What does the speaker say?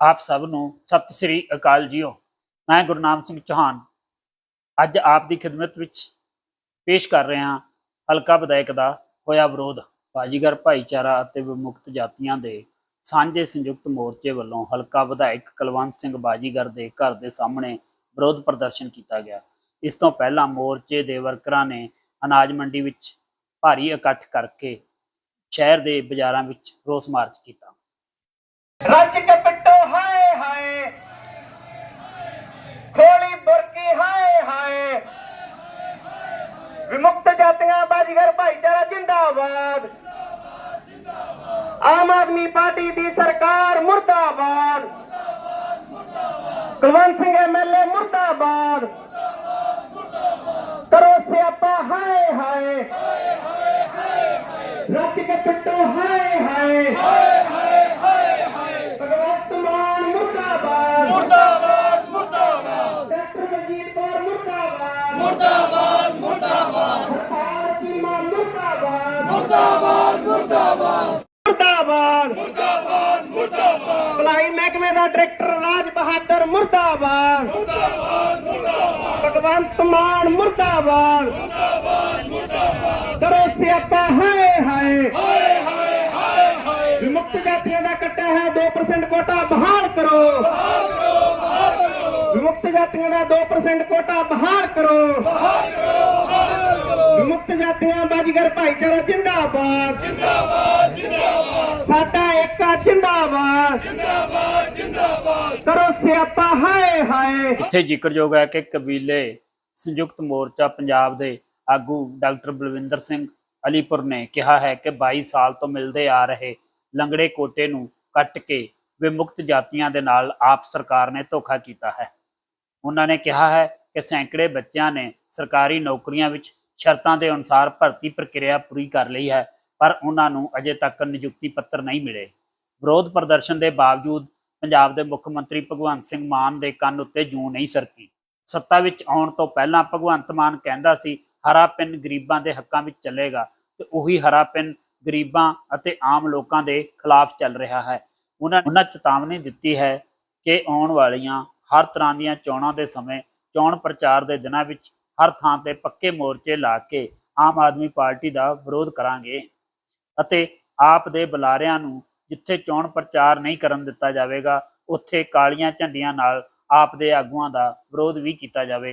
ਆਪ ਸਭ ਨੂੰ ਸਤਿ ਸ੍ਰੀ ਅਕਾਲ ਜੀਓ। ਮੈਂ ਗੁਰਨਾਮ ਸਿੰਘ ਚੌਹਾਨ। ਅੱਜ ਆਪ ਦੀ ਖਿਦਮਤ ਵਿੱਚ ਪੇਸ਼ ਕਰ ਰਿਹਾ ਹਾਂ ਹਲਕਾ ਵਿਧਾਇਕ ਦਾ ਹੋਇਆ ਵਿਰੋਧ। ਬਾਜੀਗਰ ਭਾਈਚਾਰਾ ਅਤੇ ਵਿਮੁਕਤ ਜਾਤੀਆਂ ਦੇ ਸਾਂਝੇ ਸੰਯੁਕਤ ਮੋਰਚੇ ਵੱਲੋਂ ਹਲਕਾ ਵਿਧਾਇਕ ਕੁਲਵੰਤ ਸਿੰਘ ਬਾਜੀਗਰ ਦੇ ਘਰ ਦੇ ਸਾਹਮਣੇ ਵਿਰੋਧ ਪ੍ਰਦਰਸ਼ਨ ਕੀਤਾ ਗਿਆ। ਇਸ ਤੋਂ ਪਹਿਲਾਂ ਮੋਰਚੇ ਦੇ ਵਰਕਰਾਂ ਨੇ ਅਨਾਜ ਮੰਡੀ ਵਿੱਚ ਭਾਰੀ ਇਕੱਠ ਕਰਕੇ ਸ਼ਹਿਰ ਦੇ ਬਾਜ਼ਾਰਾਂ ਵਿੱਚ ਰੋਸ ਮਾਰਚ ਕੀਤਾ। ਰੱਜ ਕੇ ਪਿੱਟੋ ਹਾਏ ਹਾਏ ਖੋਲੀ ਬੁਰਕੀ ਹਾਏ ਹਾਏ ਵਿਮੁਕਤ ਜਾਤੀਆਂ ਬਾਜੀਗਰ ਭਾਈਚਾਰਾ ਜਿੰਦਾਬਾਦ ਆਮ ਆਦਮੀ ਪਾਰਟੀ ਦੀ ਸਰਕਾਰ ਮੁਰਦਾਬਾਦ ਕੁਲਵੰਤ ਸਿੰਘ ਐਮਐਲਏ ਮੁਰਦਾਬਾਦ ਕਰੋ ਸਿਆਪਾ ਹਾਏ ਹਾਏ ਰੱਜ ਕੇ ਪਿੱਟੋ ਹਾਏ ਹਾਏ ਭਗਵੰਤ ਮਾਨ ਮੁਰਦਾਬਾਦ ਮੁਰਦਾਬਾਦ ਮੁਰਦਾਬਾਦ ਡਾਕਟਰ ਮਜੀਦ ਕੌਰ ਮੁਰਦਾਬਾਦ ਮੁਰਦਾਬਾਦ ਮੁਰਦਾਬਾਦ ਮੁਰਦਾਬਾਦ ਮੁਰਦਾਬਾਦ ਮੁਰਦਾਬਾਦ। ਮੁਰਦਾਬਾਦ ਮੁਰਦਾਬਾਦ ਭਲਾਈ ਮਹਿਕਮੇ ਦਾ ਡਾਇਰੈਕਟਰ ਰਾਜ ਬਹਾਦਰ, ਮੁਰਦਾਬਾਦ। ਮੁਰਦਾਬਾਦ ਮੁਰਦਾਬਾਦ ਭਗਵੰਤ ਮਾਨ, ਮੁਰਦਾਬਾਦ। ਮੁਰਦਾਬਾਦ ਮੁਰਦਾਬਾਦ ਕਰੋ ਸਿਆਪਾ, ਹਾਏ ਹਾਏ। ਵਿਮੁਕਤ ਜਾਤੀਆਂ ਦਾ ਕੱਟਿਆ ਹੈ 2% ਕੋਟਾ ਬਹਾਲ ਕਰੋ। ਬਹਾਲ ਕਰੋ ਬਹਾਲ ਕਰੋ ਵਿਮੁਕਤ ਜਾਤੀਆਂ ਦਾ 2% ਕੋਟਾ ਬਹਾਲ ਕਰੋ। ਜਾਤੀਆਂ ਬਾਜੀਗਰ ਭਾਈਚਾਰਾ ਜਿੰਦਾਬਾਦ। ਜਿੰਦਾਬਾਦ ਜਿੰਦਾਬਾਦ। ਸਾਡਾ ਏਕਾ ਜਿੰਦਾਬਾਦ। ਜਿੰਦਾਬਾਦ ਜਿੰਦਾਬਾਦ। ਕਰੋ ਸਿਆਪਾ ਹਾਏ ਹਾਏ। ਇੱਥੇ ਜ਼ਿਕਰਯੋਗ ਹੈ ਕਿ ਕਬੀਲੇ ਸੰਯੁਕਤ ਮੋਰਚਾ ਪੰਜਾਬ ਦੇ ਆਗੂ ਡਾਕਟਰ ਬਲਵਿੰਦਰ ਸਿੰਘ ਅਲੀਪੁਰ ਨੇ ਕਿਹਾ ਹੈ ਕਿ 22 ਸਾਲ ਤੋਂ ਮਿਲਦੇ ਆ ਰਹੇ ਲੰਗੜੇ ਕੋਟੇ ਨੂੰ ਕੱਟ ਕੇ ਵਿਮੁਕਤ ਜਾਤੀਆਂ ਦੇ ਨਾਲ ਆਪ ਸਰਕਾਰ ਨੇ ਧੋਖਾ ਕੀਤਾ ਹੈ। ਉਹਨਾਂ ਨੇ ਕਿਹਾ ਹੈ ਕਿ ਸੈਂਕੜੇ ਬੱਚਿਆਂ ਨੇ ਸਰਕਾਰੀ ਨੌਕਰੀਆਂ ਵਿੱਚ ਸ਼ਰਤਾਂ ਦੇ ਅਨੁਸਾਰ ਭਰਤੀ ਪ੍ਰਕਿਰਿਆ ਪੂਰੀ ਕਰ ਲਈ ਹੈ, ਪਰ ਉਹਨਾਂ ਨੂੰ ਅਜੇ ਤੱਕ ਨਿਯੁਕਤੀ ਪੱਤਰ ਨਹੀਂ ਮਿਲੇ। ਵਿਰੋਧ ਪ੍ਰਦਰਸ਼ਨ ਦੇ ਬਾਵਜੂਦ ਪੰਜਾਬ ਦੇ ਮੁੱਖ ਮੰਤਰੀ ਭਗਵੰਤ ਸਿੰਘ ਮਾਨ ਦੇ ਕੰਨ ਉੱਤੇ ਜੂੰ ਨਹੀਂ ਸਰਕੀ। ਸੱਤਾ ਵਿੱਚ ਆਉਣ ਤੋਂ ਪਹਿਲਾਂ ਭਗਵੰਤ ਮਾਨ ਕਹਿੰਦਾ ਸੀ, ਹਰਾ ਪਿੰਨ ਗਰੀਬਾਂ ਦੇ ਹੱਕਾਂ ਵਿੱਚ ਚੱਲੇਗਾ। ਤੇ ਉਹੀ ਹਰਾ ਪਿੰਨ ਗਰੀਬਾਂ ਅਤੇ ਆਮ ਲੋਕਾਂ ਦੇ ਖਿਲਾਫ ਚੱਲ ਰਿਹਾ ਹੈ। ਉਹਨਾਂ ਉਹਨਾਂ ਚੇਤਾਵਨੀ ਦਿੱਤੀ ਹੈ ਕਿ ਆਉਣ ਵਾਲੀਆਂ ਹਰ ਤਰ੍ਹਾਂ ਦੀਆਂ ਚੋਣਾਂ ਦੇ ਸਮੇਂ ਚੋਣ ਪ੍ਰਚਾਰ ਦੇ ਦਿਨਾਂ ਵਿੱਚ ਹਰ ਥਾਂ ਤੇ ਪੱਕੇ ਮੋਰਚੇ ਲਾ ਕੇ ਆਮ ਆਦਮੀ ਪਾਰਟੀ ਦਾ ਵਿਰੋਧ ਕਰਾਂਗੇ ਅਤੇ ਆਪ ਦੇ ਬੁਲਾਰਿਆਂ ਨੂੰ ਜਿੱਥੇ ਚੋਣ ਪ੍ਰਚਾਰ ਨਹੀਂ ਕਰਨ ਦਿੱਤਾ ਜਾਵੇਗਾ, ਉੱਥੇ ਕਾਲੀਆਂ ਝੰਡੀਆਂ ਨਾਲ ਆਪ ਦੇ ਆਗੂਆਂ ਦਾ ਵਿਰੋਧ ਵੀ ਕੀਤਾ ਜਾਵੇਗਾ।